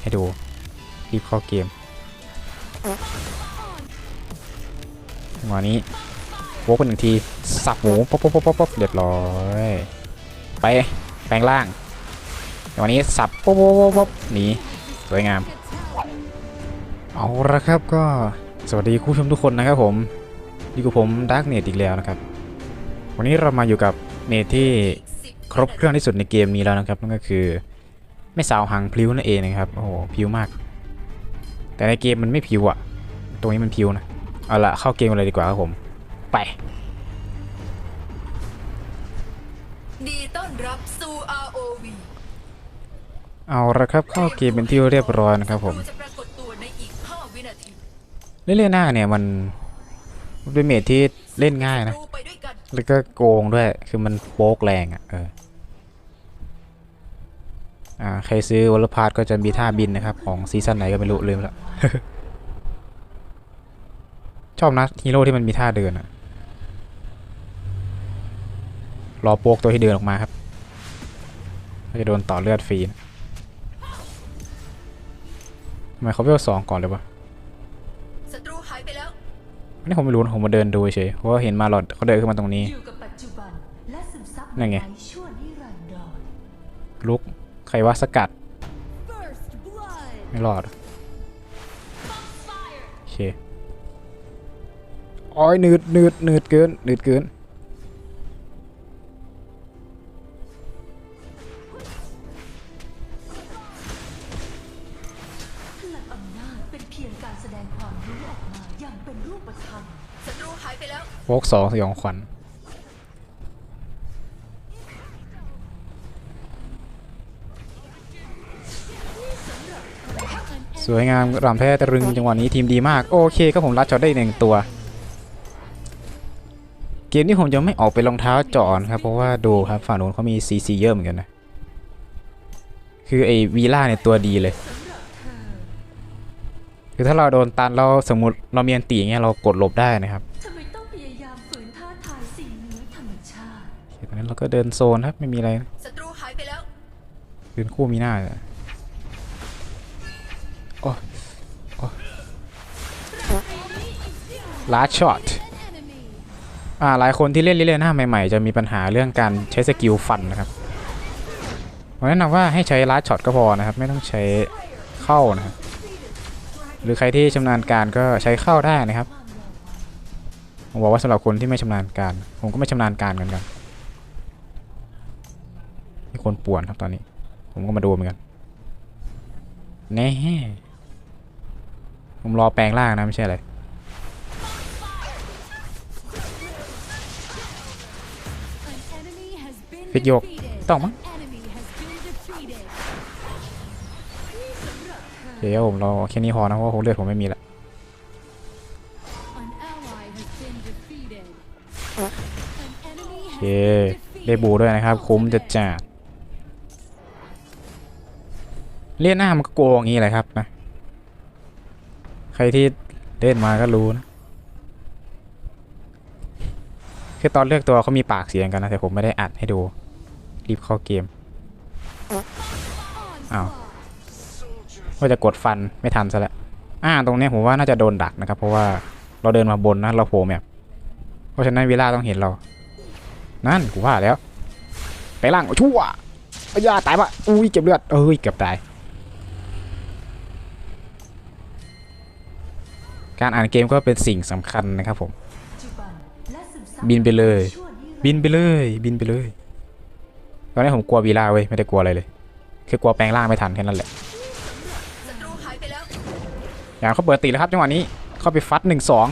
ให้ดูรีบเข้าเกมจังหวะนี้โวกไปหนึ่งทีสับหมูป๊อปป๊อปป๊อปป๊อปเรียบร้อยไปแปลงร่างจังหวะนี้สับป๊อปป๊อปป๊อปป๊อปหนีสวยงาม เอาละครับก็สวัสดีคุณผู้ชมทุกคนนะครับผมอยู่กับผมดาร์กเนตอีกแล้วนะครับ วันนี้เรามาอยู่กับเนตที่ครบเครื่องที่สุดในเกมนี้แล้วนะครับนั่นก็คือ แม่สาวหางพลิ้วนั่นเองนะครับโอ้โหพลิ้วมาก แต่ในเกมมันไม่พลิ้วอะตรงนี้มันพลิ้วนะเอาละเข้าเกมกันเลยดีกว่าครับผม ไป ดีต้อนรับสู่ ROV เอาละครับเข้าเกมเป็นที่เรียบร้อยนะครับผมศัตจะปรากฏตัวในอีก5วินาทีเล่นๆหน้าเนี่ยมันมันเป็นเมทที่เล่นง่ายนะดูไปด้วยกันแล้วก็โกงด้วย คือมันโป๊กแรงอะ เอออ่า ใครซื้อวอลพาร์ก็จะมีท่าบินนะครับ ของซีซั่นไหนก็ไม่รู้ลืมแล้วชอบนะฮีโร่ที่มันมีท่าเดินอะรอโป๊กตัวที่เดินออกมาครับก็จะโดนต่อเลือดฟรีนะทำไมเขาเวลสองก่อนเลยวะศัตรูหายไปแล้วอันนี่ผมไม่รู้นะผมมาเดินดูเฉยเพราะว่าเห็นมาหลอดเขาเดินขึ้นมาตรงนี้อยู่กับปัจจุบันและซึมซับนั่นไงว้ชั่วนิรันดรลุก ใครว่าสกัด ไม่รอด โอเคโอ้ยหนืดหนืดหนืดเกินหนืดเกินพลังอำนาจเป็นเพียงการแสดงความรู้ออกมาอย่างเป็นรูปธรรม ศัตรูหายไปแล้ว โวกสองสยองขวัญ ส วยงามรำแพ้ตะรึงจังหวะนี้ทีมดีมาก โอเคก็ผมรัดช็อตได้อีกหนึ่งตัว เกมนี้ผมจะไม่ออกไปรองเท้าเจาะนะครับ เพราะว่าดูครับฝั่งนู้นเขามีซีซีเยอะเหมือนกันนะ คือไอ้วีล่าเนี่ยตัวดีเลย คือถ้าเราโดนตันเราสมมติเรามีอันตีอย่างเงี้ยเรากดหลบได้นะครับทำไมต้องพยายามฝืนท้าทายสิ่งเหนือธรรมชาติโอเคตอนนั้นเราก็เดินโซนครับไม่มีอะไรนะศัตรูหายไปแล้วยืนคู่มีหน้าเลย โอ้โอ้ลาช็อตอ่าหลายคนที่เล่นเรื่อยๆน้าใหม่ๆ จะมีปัญหาเรื่องการใช้สกิลฟันนะครับผมแนะนำว่าให้ใช้ลาช็อตก็พอนะครับ ไม่ต้องใช้เข้านะครับหรือใครที่ชำนาญการก็ใช้เข้าได้นะครับผมบอกว่าสำหรับคนที่ไม่ชำนาญการ ผมก็ไม่ชำนาญการเหมือนกันมีคนป่วนครับตอนนี้ ผมก็มาดูเหมือนกันแน่ ผมรอแปลงร่างนะไม่ใช่อะไรฟิกโยกต้องมั้งเดี๋ยวผมรอแค่นี้พอนะเพราะว่าเลือดผมไม่มีละโอเคได้บูด้วยนะครับ คุ้มจะจัดเลียนหน้ามันก็โกงอย่างนี้แหละครับนะ ใครที่เล่นมาก็รู้นะคือตอนเลือกตัวเขามีปากเสียงกันนะ แต่ผมไม่ได้อัดให้ดู รีบเข้าเกมอ้าวว่าจะกดฟันไม่ทันซะแล้วอ่าตรงนี้ผมว่าน่าจะโดนดักนะครับ เพราะว่าเราเดินมาบนนะเราโผล่แมปเพราะฉะนั้นเวลาต้องเห็นเรา นั่นกูว่าแล้ว ไปล่างชั่วอ้ยาตายปะอุ้ยเก็บเลือดเอ้ยเกือบตาย การอ่านเกมก็เป็นสิ่งสำคัญนะครับผม บินไปเลย บินไปเลย บินไปเลย ตอนนี้ผมกลัววีลาเว้ยไม่ได้กลัวอะไรเลย คือกลัวแปลงร่างไม่ทันแค่นั้นแหละอย่างเขาเปิดตีแล้วครับจังหวะนี้เข้าไปฟัดหนึ่งสอง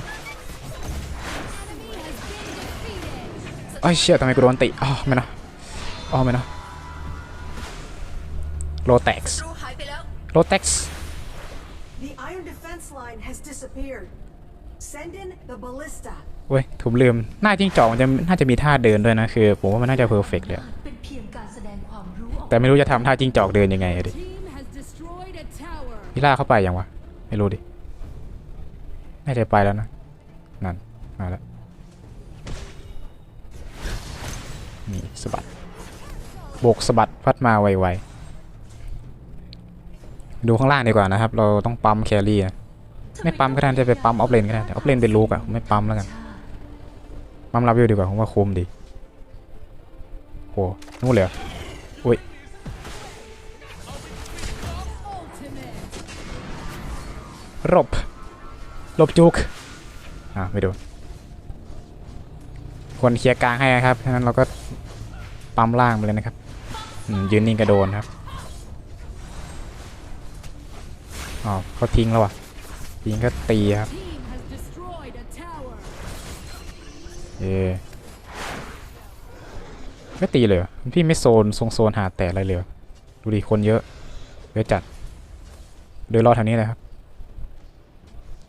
เอ้ยเชี่ยทำไมกูโดนติอ๋อไม่นะอ๋อไม่นะโลแต็กศัซ์ตรูหายไปแล้วโลแต็กซ์ iron defense line has disappeared. Send in the ballista. เว้ยผมลืมหน้าจิ้งจอกมันจะน่าจะมีท่าเดินด้วยนะคือผมว่ามันน่าจะเพอร์เฟกเลยอะเป็นเพียงการแสดงความรู้ออกแต่ไม่รู้จะทำท่าจิ้งจอกเดินยังไงอะดิพี่ล่าเข้าไปยังวะ ไม่รู้ดิ น่าจะไปแล้วนะ นั่น มาแล้ว นี่สะบัดโบกสะบัดพัดมาไวๆ ดูข้างล่างดีกว่านะครับ เราต้องปั๊มแครี่อะ ไม่ปั๊มก็ได้จะไปปั๊มออฟเลนก็ได้แต่ออฟเลนเป็นลูกอะผมไม่ปั๊มแล้วกันปั๊มรับวิวดีกว่าผมว่าคุ้มดีโหนู่นเลยอุ้ยหลบหลบจุกอะไม่โดูคนเคลียร์กลางให้นะครับฉะนั้นเราก็ปั๊มล่างไปเลยนะครับยืนนิ่งกระโดนครับอ๋อเขาทิ้งแล้วอะ ทิ้งก็ตีครับเย่ไม่ตีเลยพี่ไม่โซนทรงโซนหาแต่อะไรเลยดูดิคนเยอะเยอะจัดโดยรอดแถวนี้เลยครับ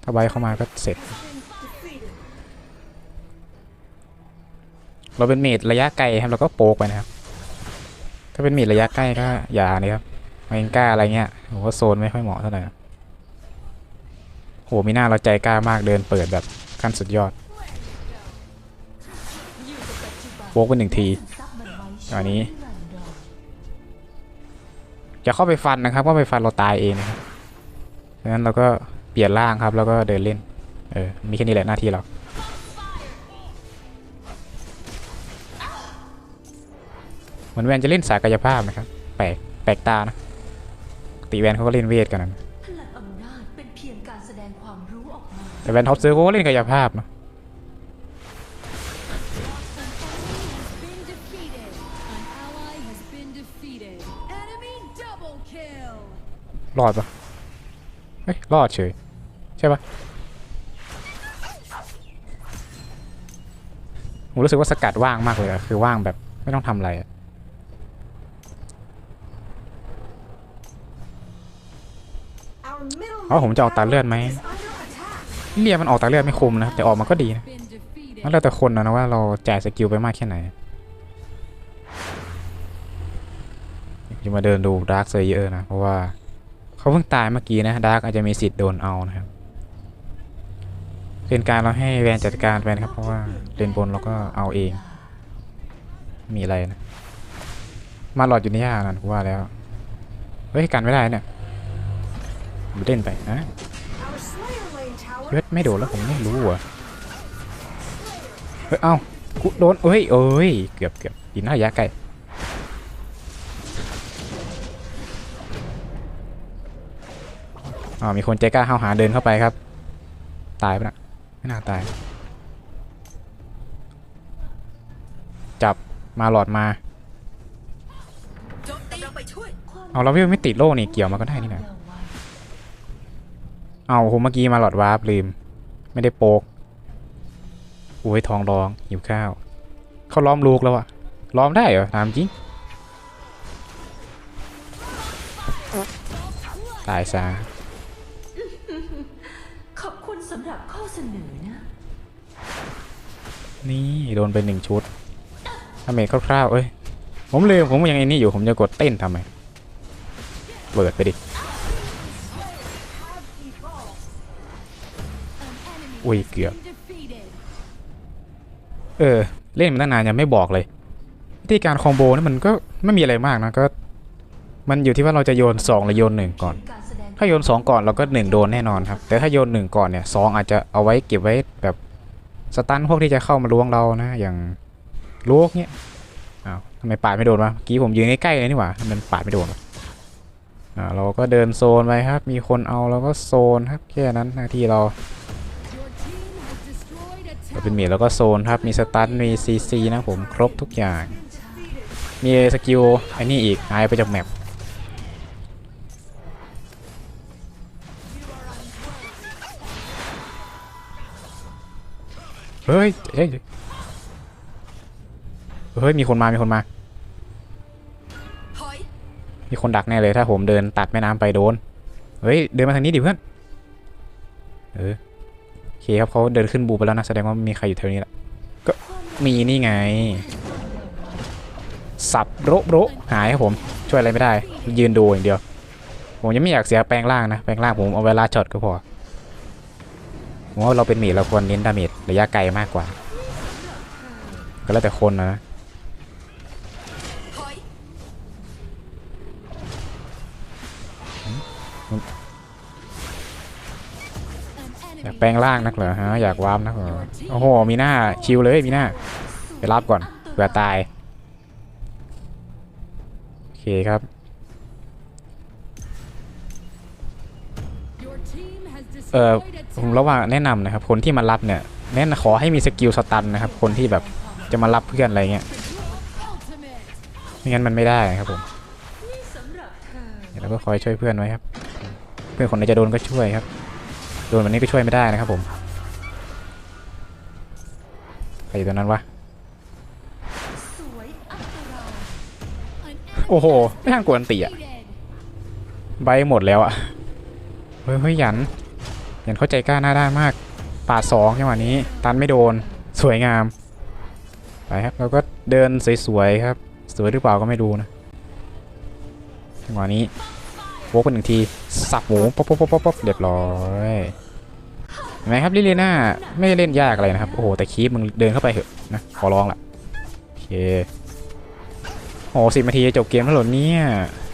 ถ้าใบเข้ามาก็เสร็จ เราเป็นเมดระยะไกลครับเราก็โปกไปนะครับ ถ้าเป็นเมดระยะใกล้ก็อย่าเลยครับมาเองกล้าอะไรเงี้ยผมว่าโซนไม่ค่อยเหมาะเท่าไหร่ โหมีหน้าเราใจกล้ามากเดินเปิดแบบขั้นสุดยอดโปกไปหนึ่งทีซับมันไว้อันนี้จะเข้าไปฟันนะครับว่าไปฟันเราตายเองนะครับดังนั้นเราก็เปลี่ยนร่างครับ แล้วก็เดินเล่น เออ มีแค่นี้แหละหน้าที่เราเหมือนแวนจะเล่นสายกายภาพนะครับ แปลก แปลกตานะติแวนเขาก็เล่นเวทกันนะ แต่แวนท็อปเซอร์เขาก็เล่นกายภาพนะ Been defeated. An ally has been defeated. Enemy double kill. รอดปะเฮ้ย รอดเฉย ใช่ปะผมรู้สึกว่าสกัดว่างมากเลยอะคือว่างแบบไม่ต้องทำอะไรอะ Our middle อ๋อผมจะออกตาเลือดไหม is under attack. เรียมันออกตาเลือดไม่คุมนะครับแต่ออกมาก็ดีนะมันแล้วแต่คนนะนะว่าเราจ่ายสกิลไปมากแค่ไหนจะมาเดินดูดาร์คเซเยอร์นะ เพราะว่าเขาเพิ่งตายเมื่อกี้นะดาร์กอาจจะมีสิทธิ์โดนเอานะครับเป็นการเราให้แวนจัดการไปนะครับ เพราะว่าเลนบนเราก็เอาเอง มีอะไรนะ มาหลอดอยู่ในยานั่นว่าแล้ว เฮ้ยกันไม่ได้เนี่ยเล่นไปนะ Lane tower เฮ้ยไม่โดนแล้วผมไม่รู้เหรอเฮ้ย เอ้ากูโดนเอ้ยเอ้ย เกือบเกือบยินระยะไกลอ๋อมีคนใจกล้าห้าวหาเดินเข้าไปครับ ตายปะนะไม่น่าตาย จับมาหลอดมาโจมตีเราไปช่วยเอาเราไม่ติดโล่นี่เกี่ยวมาก็ได้นี่นะ เอาโหเมื่อกี้มาหลอดวาร์ปลืม ไม่ได้โปกโอ้ยทองร้องหิวข้าว เขาล้อมลูกแล้วอะล้อมได้เหรอถามจริง ตายซะขอบคุณสำหรับข้อเสนอนะ นี่ โดนไปหนึ่งชุดทำเมจคร่าวๆเอ้ย ผมลืม ผมยังไอ้นี่อยู่ ผมจะกดเต้นทำไม เปิดไปดิ อุ้ยเกือบ เออ เล่นมาตั้งนานยังไม่บอกเลยวิธีการคอมโบนี่มันก็ไม่มีอะไรมากนะก็ มันอยู่ที่ว่าเราจะโยน2หรือโยน1ก่อนการแสดงถ้าโยน 2 ก่อนเราก็ 1 โดนแน่นอนครับ แต่ถ้าโยน 1 ก่อนเนี่ยสองอาจจะเอาไว้เก็บไว้แบบสตันพวกที่จะเข้ามาล้วงเรานะ อย่างลูกเนี่ยอ้าวทำไมปาดไม่โดนวะกี้ผมยืนใกล้ๆเลยนี่หว่าทำไมมันปาดไม่โดนวะอ่าเราก็เดินโซนไปครับ มีคนเอาเราก็โซนครับแค่นั้นหน้าที่เรา destroyed a เป็นเมจแล้วก็โซนครับ มีสตันมีซีซีนะผมครบทุกอย่าง มีสกิลไอ้นี่อีกหายไปจากแมปเฮ้ยเฮ้ย เฮ้ย มีคนมา มีคนมา มีคนดักแน่เลยถ้าผมเดินตัดแม่น้ำไปโดน เฮ้ย เดินมาทางนี้ดิเพื่อน เออ คครับเขาเดินขึ้นบูไปแล้วนะแสดงว่ามีใครอยู่แถวนี้แหละก็มีนี่ไง สับโรบโรหายครับผมช่วยอะไรไม่ได้ ยืนดูอย่างเดียว ผมยังไม่อยากเสียแปลงร่างนะแปลงร่างผมเอาเวลาช็อตก็พอผมว่าเราเป็นเมจเราควรเน้นดาเมจระยะไกลมากกว่า ก็แล้วแต่คนนะ แปลงร่างนักเหรอฮะอยากวาร์ปนักเหรอโอ้โหมีหน้าชิวเลยมีหน้าไปรับก่อนเผื่อตายโอเคครับเออผมระหว่างแนะนำนะครับคนที่มารับเนี่ยแนะนขอให้มีสกิลสตันนะครับ คนที่แบบจะมารับเพื่อนอะไรเงี้ยไม่งั้นมันไม่ได้ครับผมเดี๋ยวเราก็คอยช่วยเพื่อนไว้ครับ เพื่อนคนไหนจะโดนก็ช่วยครับ โดนวันนี้ก็ช่วยไม่ได้นะครับผมใครอยู่ตรงนั้นวะสวยอันตราย An enemy โอ้โหไม่ทางกวนตีอะ defeated. ใบหมดแล้วอะเฮ้ยเฮ้ยหยันหยันเข้าใจกล้าหน้าด้านมากปาดสองจังหวะนี้ ตันไม่โดนสวยงามไปครับเราก็เดินสวยๆครับ สวยหรือเปล่าก็ไม่รู้นะจังหวะนี้ โวกไปหนึ่งที สับหมูป๊อปป๊อปป๊อปป๊อปเรียบร้อยเห็นไหมครับลิเลีน่าไม่ได้เล่นยากอะไรนะครับ โอ้โห แต่คีบมึงเดินเข้าไปเถอะนะ ขอร้องละโอเคโอ้สิบนาทีจะจบเกมแล้วเหรอเนี่ย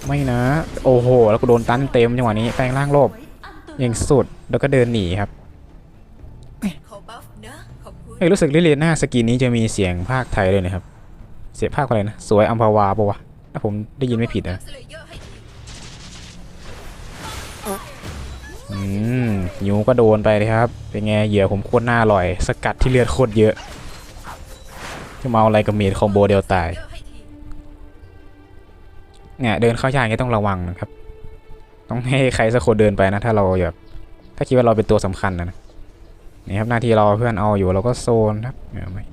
ไม่นะ โอ้โห แล้วก็โดนตันเต็มจังหวะนี้แปลงร่างโลบสวยอันตรายยิงสุดแล้วก็เดินหนีครับขอบัฟนะขอบคุณเอ้ยรู้สึกลิเลีน่าสกินนี้จะมีเสียงภาคไทยด้วยนะครับ เสียงภาคอะไรนะ สวยอัมพาวาปะวะถ้าผมได้ยินไม่ผิดนะ อร์ให้ทีอืมยูก็โดนไปเลยครับ เป็นไงเหยื่อผมโคตรน่าอร่อย สกัดที่เลือดโคตรเยอะ จะมาเอาอะไรกับเมดคอมโบเดียวตายเยอะให้ทีเนี่ยเดินเข้ายากนี้ต้องระวังนะครับ ต้องให้ใครสักคนเดินไปนะ ถ้าเราแบบถ้าคิดว่าเราเป็นตัวสำคัญนะนี่ครับหน้าที่เราเพื่อนเอาอยู่เราก็โซนครับเนี่ยไม่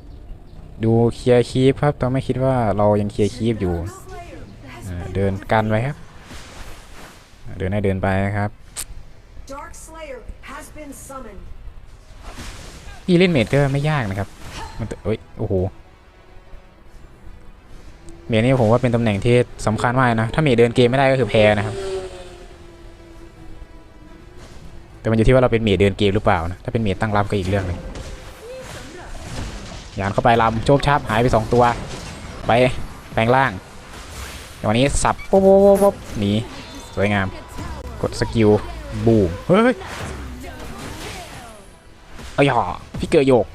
ดูเคลียร์คีปครับต้องไม่คิดว่าเรายังเคลียร์คีปอยู่เดินกันไว้ครับ เดินให้เดินไปนะครับ พี่เล่นเมดก็ไม่ยากนะครับ มันเอ้ย โอ้โห เมดนี่ผมว่าเป็นตำแหน่งที่สำคัญมากนะ ถ้าเมดเดินเกมไม่ได้ก็คือแพ้นะครับ แต่มันอยู่ที่ว่าเราเป็นเมดเดินเกมหรือเปล่านะ ถ้าเป็นเมดตั้งรับก็อีกเรื่องหนึงยานเข้าไปลำโจบชับหายไปสองตัว ไปแปลงร่างวันนี้สับปุ๊บปุ๊บปุ๊บหนีสวยงาม กดสกิลบูมเฮ้ย เอาหย่อพี่เกอร์โยก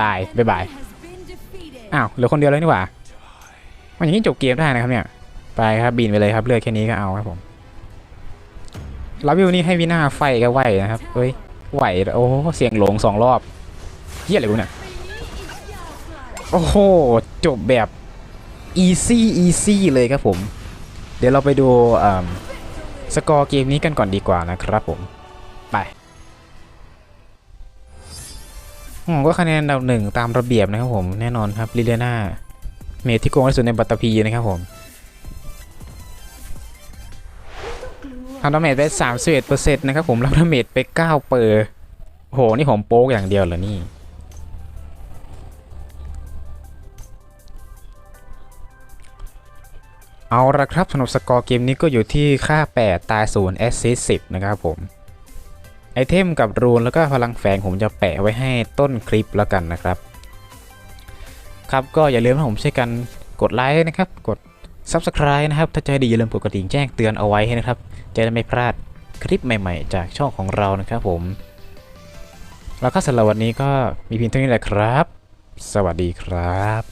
ตายบ๊ายบาย Has been defeated. อ้าวเหลือคนเดียวเลยนี่หว่า มันอย่างนี้จบเกมได้นะครับเนี่ย ไปครับบินไปเลยครับเลือดแค่นี้ก็เอาครับผมลาวิวนี่ให้วินาไฟก็ไหวนะครับเฮ้ย ไหว โอ้โหเสียงหลงสองรอบเฮียอะไรกูเนี่ย โอ้โห จบแบบ easy easy เลยครับผม เดี๋ยวเราไปดูอ่าสกอร์เกมนี้กันก่อนดีกว่านะครับผม ไป อ๋อก็คะแนนอันดับหนึ่งตามระเบียบนะครับผมแน่นอนครับลิเลนาเมทที่โกงที่สุดในบัตตพีนะครับผมทำดาเมจไป31%นต์นะครับผมรับดาเมจไป9เปอร์โหนี่ผมโป๊กอย่างเดียวเหรอนี่เอาละครับสำหรับสกอร์เกมนี้ก็อยู่ที่ค่า 8 ตาย0แอสซิส10 นะครับผม ไอเทมกับรูนแล้วก็พลังแฝงผมจะแปะไว้ให้ต้นคลิปแล้วกันนะครับ ครับก็อย่าลืมให้ผมช่วยกันกดไลค์นะครับ กด Subscribe นะครับ ถ้าใจดีอย่าลืมกดกระดิ่งแจ้งเตือนเอาไว้ให้นะครับ จะได้ไม่พลาดคลิปใหม่ๆ จากช่องของเรานะครับผม แล้วก็สำหรับวันนี้ก็มีเพียงเท่านี้แหละครับ สวัสดีครับ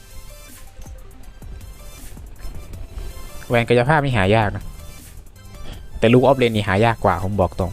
แหวนกายภาพนี่หายากนะแต่ลูกออฟเลนนี่หายากกว่าผมบอกตรง